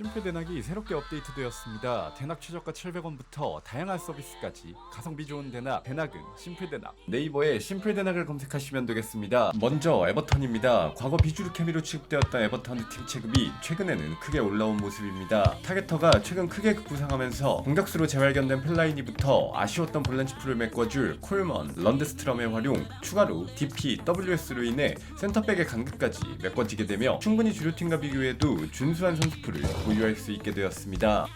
심플 대낙이 새롭게 업데이트되었습니다. 대낙 최저가 700원부터 다양한 서비스까지 가성비 좋은 대낙, 대낙은 심플 대낙. 네이버에 심플 대낙을 검색하시면 되겠습니다. 먼저 에버턴입니다. 과거 비주류 케미로 취급되었던 에버턴의 팀 체급이 최근에는 크게 올라온 모습입니다. 타겟터가 최근 크게 부상하면서 공격수로 재발견된 펠라이니부터 아쉬웠던 볼란치프를 메꿔줄 콜먼, 런데스트럼의 활용, 추가로 DP, WS로 인해 센터백의 간극까지 메꿔지게 되며 충분히 주류팀과 비교해도 준수한 선수풀을 보유할 수 있게 되었습니다.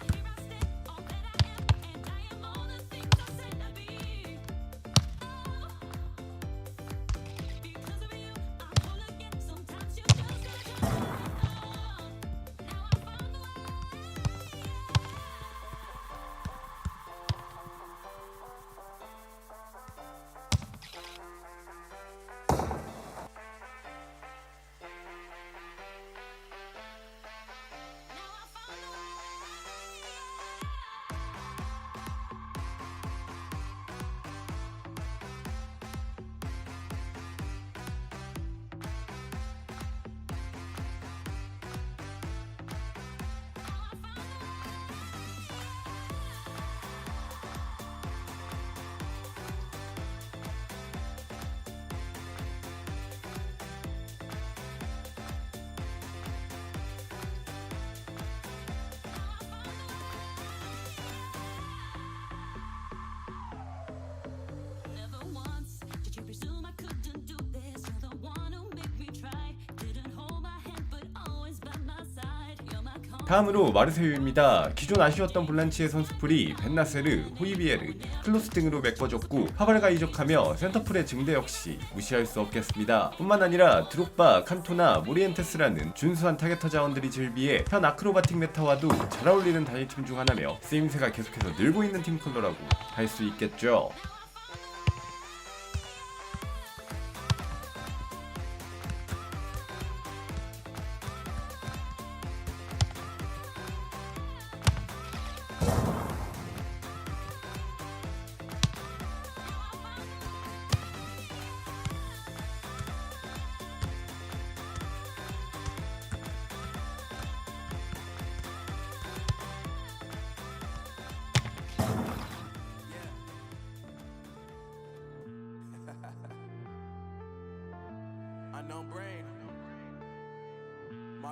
다음으로 마르세유입니다. 기존 아쉬웠던 볼란치의 선수풀이 벤나세르, 호이비에르, 클로스 등으로 메꿔졌고 파발가 이적하며 센터풀의 증대 역시 무시할 수 없겠습니다. 뿐만 아니라 드록바, 칸토나, 모리엔테스라는 준수한 타겟터 자원들이 즐비해 현 아크로바틱 메타와도 잘 어울리는 단일팀 중 하나며 쓰임새가 계속해서 늘고 있는 팀 컬러라고 할 수 있겠죠.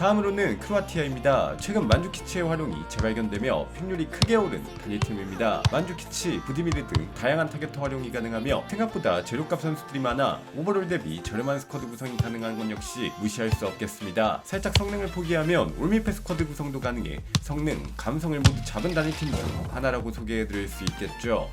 다음으로는 크로아티아입니다. 최근 만주키치의 활용이 재발견되며 픽률이 크게 오른 단일팀입니다. 만주키치, 부디미르 등 다양한 타겟터 활용이 가능하며 생각보다 재료값 선수들이 많아 오버롤 대비 저렴한 스쿼드 구성이 가능한 건 역시 무시할 수 없겠습니다. 살짝 성능을 포기하면 올미패 스쿼드 구성도 가능해 성능, 감성을 모두 잡은 단일팀 중 하나라고 소개해드릴 수 있겠죠.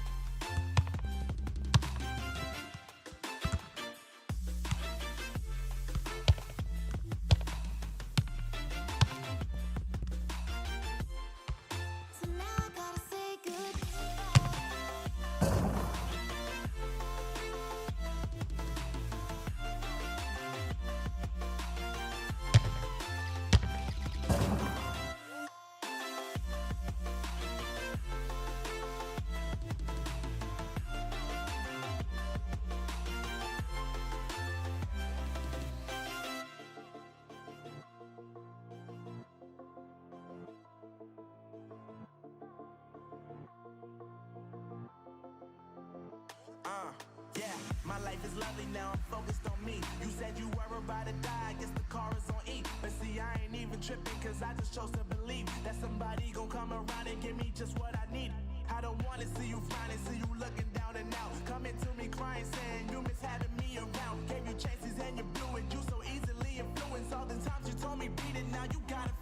My life is lovely now. I'm focused on me. You said you were about to die. I guess the car is on E. But see, I ain't even tripping, cause I just chose to believe that somebody gon' come around and give me just what I need. I don't wanna see you finding, see you looking down and out. Coming to me crying, saying you miss having me around. Gave you chances and you blew it. You so easily influenced. All the times you told me beat it, now you gotta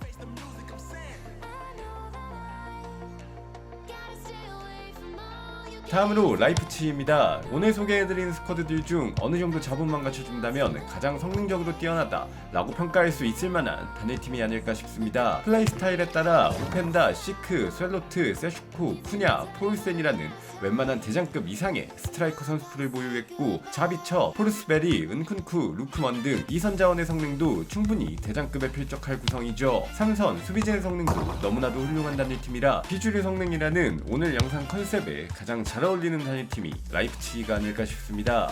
다음으로 라이프치히입니다. 오늘 소개해드린 스쿼드들 중 어느 정도 자본만 갖춰준다면 가장 성능적으로 뛰어나다 라고 평가할 수 있을 만한 단일팀이 아닐까 싶습니다. 플레이 스타일에 따라 오펜다, 시크, 셀로트, 세슈코, 푸냐, 포울센이라는 웬만한 대장급 이상의 스트라이커 선수풀을 보유했고 자비처, 포르스베리, 은쿤쿠, 루크먼 등 이선 자원의 성능도 충분히 대장급에 필적할 구성이죠. 삼선, 수비진의 성능도 너무나도 훌륭한 단일팀이라 비주류 성능이라는 오늘 영상 컨셉에 가장 잘 어울리는 단일팀이 라이프치히가 아닐까 싶습니다.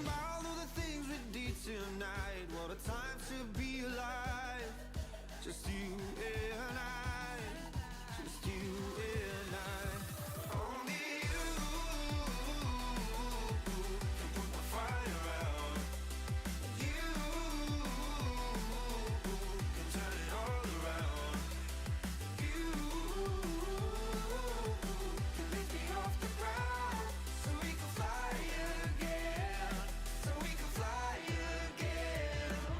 About all the things we did tonight. What a time to be alive. Just you and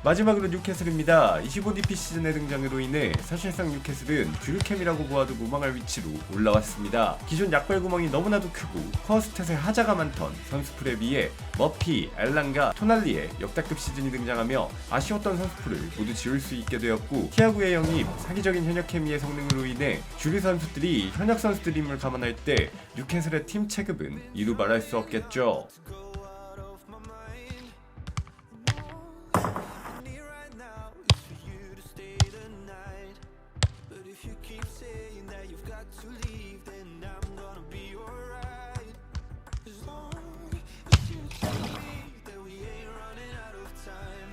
마지막으로 뉴캐슬입니다. 25DP 시즌의 등장으로 인해 사실상 뉴캐슬은 듀르캠이라고 보아도 무방할 위치로 올라왔습니다. 기존 약발 구멍이 너무나도 크고 코어 스탯에 하자가 많던 선수풀에 비해 머피, 엘란과 토날리의 역대급 시즌이 등장하며 아쉬웠던 선수풀을 모두 지울 수 있게 되었고 티아구의 영입, 사기적인 현역 케미의 성능으로 인해 주류 선수들이 현역 선수들임을 감안할 때 뉴캐슬의 팀 체급은 이루 말할 수 없겠죠. if you keep saying that you've got to leave, then I'm gonna be alright. As long as you tell me that we ain't running out of time.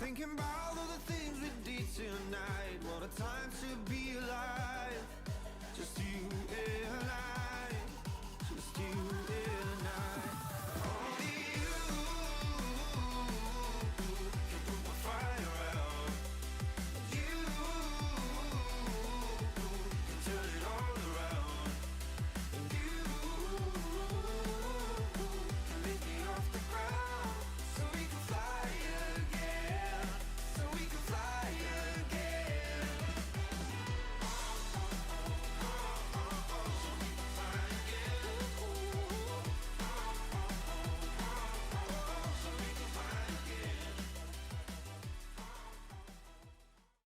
Thinking about all the things we did tonight, what a time to be